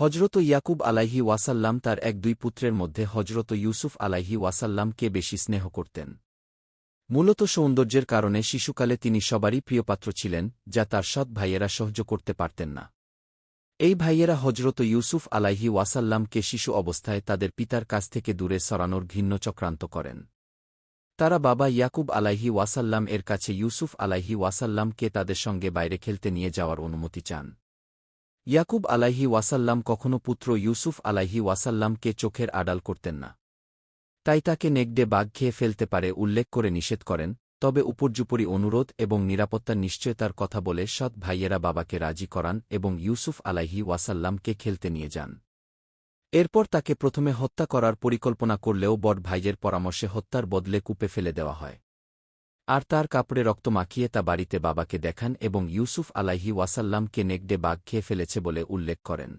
হজরত ইয়াকুব আলাইহি ওয়াসাল্লাম তার এক দুই পুত্রের মধ্যে হজরত ইউসুফ আলাইহি ওয়াসাল্লামকে বেশি স্নেহ করতেন। মূলত সৌন্দর্যের কারণে শিশুকালে তিনি সবারই প্রিয়পাত্র ছিলেন, যা তার সৎ ভাইয়েরা সহ্য করতে পারতেন না। এই ভাইয়েরা হজরত ইউসুফ আলাইহি ওয়াসাল্লামকে শিশু অবস্থায় তাদের পিতার কাছ থেকে দূরে সরানোর ঘিন্ন চক্রান্ত করেন। তারা বাবা ইয়াকুব আলাইহি ওয়াসাল্লাম এর কাছে ইউসুফ আলাইহি ওয়াসাল্লামকে তাদের সঙ্গে বাইরে খেলতে নিয়ে যাওয়ার অনুমতি চান। ইয়াকুব আলাইহি ওয়াসাল্লাম কখনও পুত্র ইউসুফ আলাইহি ওয়াসাল্লামকে চোখের আড়াল করতেন না। তাই তাকে নেগডে বাঘ খেয়ে ফেলতে পারে উল্লেখ করে নিষেধ করেন, তবে উপর্যুপরি অনুরোধ এবং নিরাপত্তার নিশ্চয়তার কথা বলে সৎ ভাইয়েরা বাবাকে রাজি করান এবং ইউসুফ আলাইহি ওয়াসাল্লামকে খেলতে নিয়ে যান। এরপর তাকে প্রথমে হত্যা করার পরিকল্পনা করলেও বট ভাইয়ের পরামর্শে হত্যার বদলে কূপে ফেলে দেওয়া হয়। আর তার কাপড়ে রক্ত মাখিয়ে তা বাড়িতে বাবাকে দেখান এবং ইউসুফ আলাইহি ওয়াসাল্লামকে নেগডে বাঘ খেয়ে ফেলেছে বলে উল্লেখ করেন।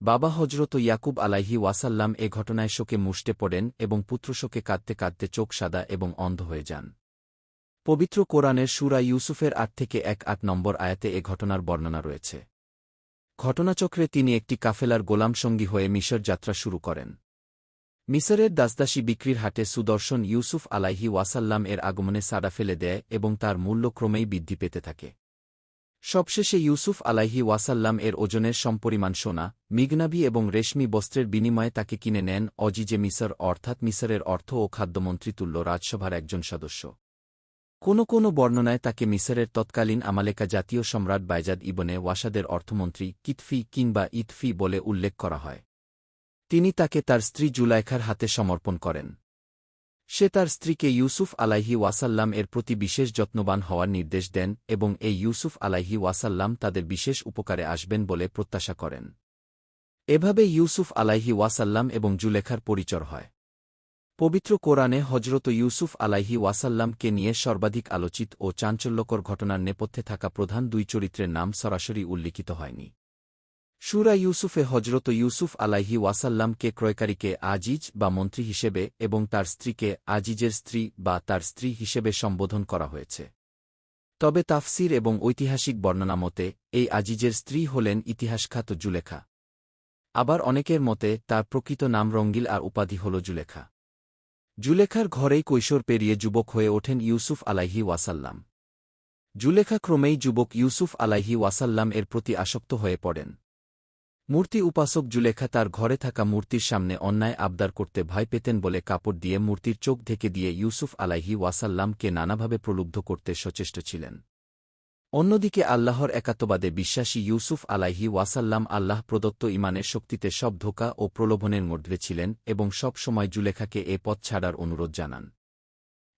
বাবা হজরত ইয়াকুব আলাইহি ওয়াসাল্লাম এ ঘটনায় শোকে মুষ্টে পড়েন এবং পুত্রশোকে কাঁদতে কাঁদতে চোখ সাদা এবং অন্ধ হয়ে যান। পবিত্র কোরআনের সুরা ইউসুফের আট থেকে এক আট নম্বর আয়াতে এ ঘটনার বর্ণনা রয়েছে। ঘটনাচক্রে তিনি একটি কাফেলার গোলামসঙ্গী হয়ে মিশর যাত্রা শুরু করেন। মিসরের দাসদাসী বিক্রির হাটে সুদর্শন ইউসুফ আলাইহি ওয়াসাল্লাম এর আগমনে সাড়া ফেলে দেয় এবং তার মূল্য ক্রমেই বৃদ্ধি পেতে থাকে। সবশেষে ইউসুফ আলাইহি ওয়াসাল্লাম এর ওজনের সমপরিমাণ সোনা, মিগনাবি এবং রেশমি বস্ত্রের বিনিময়ে তাকে কিনে নেন অজিজে মিসর অর্থাৎ মিসরের অর্থ ও খাদ্যমন্ত্রী তুল্য রাজসভার একজন সদস্য। কোনো কোনো বর্ণনায় তাকে মিসরের তৎকালীন আমালেকা জাতীয় সম্রাট বাইজাদ ইবনে ওয়াসাদের অর্থমন্ত্রী কিতফি কিংবা ইতফি বলে উল্লেখ করা হয়। তিনি তাকে তার স্ত্রী জুলাইখার হাতে সমর্পণ করেন। সে তার স্ত্রীকে ইউসুফ আলাইহি ওয়াসাল্লাম এর প্রতি বিশেষ যত্নবান হওয়ার নির্দেশ দেন এবং এই ইউসুফ আলাইহি ওয়াসাল্লাম তাদের বিশেষ উপকারে আসবেন বলে প্রত্যাশা করেন। এভাবে ইউসুফ আলাইহি ওয়াসাল্লাম এবং জুলেখার পরিচর হয়। পবিত্র কোরআনে হজরত ইউসুফ আলাইহি ওয়াসাল্লামকে নিয়ে সর্বাধিক আলোচিত ও চাঞ্চল্যকর ঘটনার নেপথ্যে থাকা প্রধান দুই চরিত্রের নাম সরাসরি উল্লিখিত হয়নি। সুরা ইউসুফে হজরত ইউসুফ আলাইহি ওয়াসাল্লামকে ক্রয়কারীকে আজিজ বা মন্ত্রী হিসেবে এবং তার স্ত্রীকে আজিজের স্ত্রী বা তার স্ত্রী হিসেবে সম্বোধন করা হয়েছে। তবে তাফসির এবং ঐতিহাসিক বর্ণনা মতে, এই আজিজের স্ত্রী হলেন ইতিহাসখ্যাত জুলেখা। আবার অনেকের মতে, তার প্রকৃত নাম রঙ্গিল আর উপাধি হল জুলেখা। জুলেখার ঘরেই কৈশোর পেরিয়ে যুবক হয়ে ওঠেন ইউসুফ আলাইহি ওয়াসাল্লাম। জুলেখা ক্রমেই যুবক ইউসুফ আলাইহি ওয়াসাল্লাম এর প্রতি আসক্ত হয়ে পড়েন। মূর্তি উপাসক জুলেখা তার ঘরে থাকা মূর্তির সামনে অন্যায় আবদার করতে ভয় পেতেন বলে কাপড় দিয়ে মূর্তির চোখ ঢেকে দিয়ে ইউসুফ আলাইহি ওয়াসাল্লামকে নানাভাবে প্রলুব্ধ করতে সচেষ্ট ছিলেন। অন্যদিকে আল্লাহর একাত্মবাদে বিশ্বাসী ইউসুফ আলাইহি ওয়াসাল্লাম আল্লাহ প্রদত্ত ইমানের শক্তিতে সব ধোকা ও প্রলোভনের মধ্যে ছিলেন এবং সব সময় জুলেখাকে এ পথ ছাড়ার অনুরোধ জানান।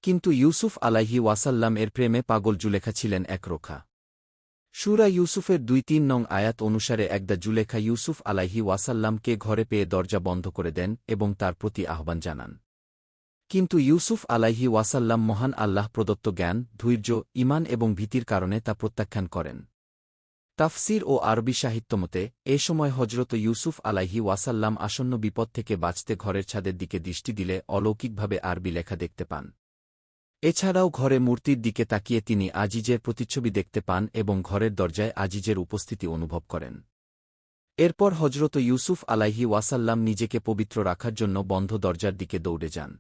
কিন্তু ইউসুফ আলাইহি ওয়াসাল্লাম এর প্রেমে পাগল জুলেখা ছিলেন একরোখা সুরা ইউসুফের দুই তিন নং আয়াত অনুসারে একদা জুলেখা ইউসুফ আলাইহি ওয়াসাল্লামকে ঘরে পেয়ে দরজা বন্ধ করে দেন এবং তার প্রতি আহ্বান জানান। কিন্তু ইউসুফ আলাইহি ওয়াসাল্লাম মহান আল্লাহ প্রদত্ত জ্ঞান, ধৈর্য ইমান এবং ভীতির কারণে তা প্রত্যাখ্যান করেন। তাফসির ও আরবি সাহিত্যমতে এ সময় হজরত ইউসুফ আলাইহি ওয়াসাল্লাম আসন্ন বিপদ থেকে বাঁচতে ঘরের ছাদের দিকে দৃষ্টি দিলে অলৌকিকভাবে আরবি লেখা দেখতে পান। এছাড়াও ঘরে মূর্তির দিকে তাকিয়ে তিনি আজিজের প্রতিচ্ছবি দেখতে পান এবং ঘরের দরজায় আজিজের উপস্থিতি অনুভব করেন। এরপর হজরত ইউসুফ আলাইহি ওয়াসাল্লাম নিজেকে পবিত্র রাখার জন্য বন্ধ দরজার দিকে দৌড়ে যান।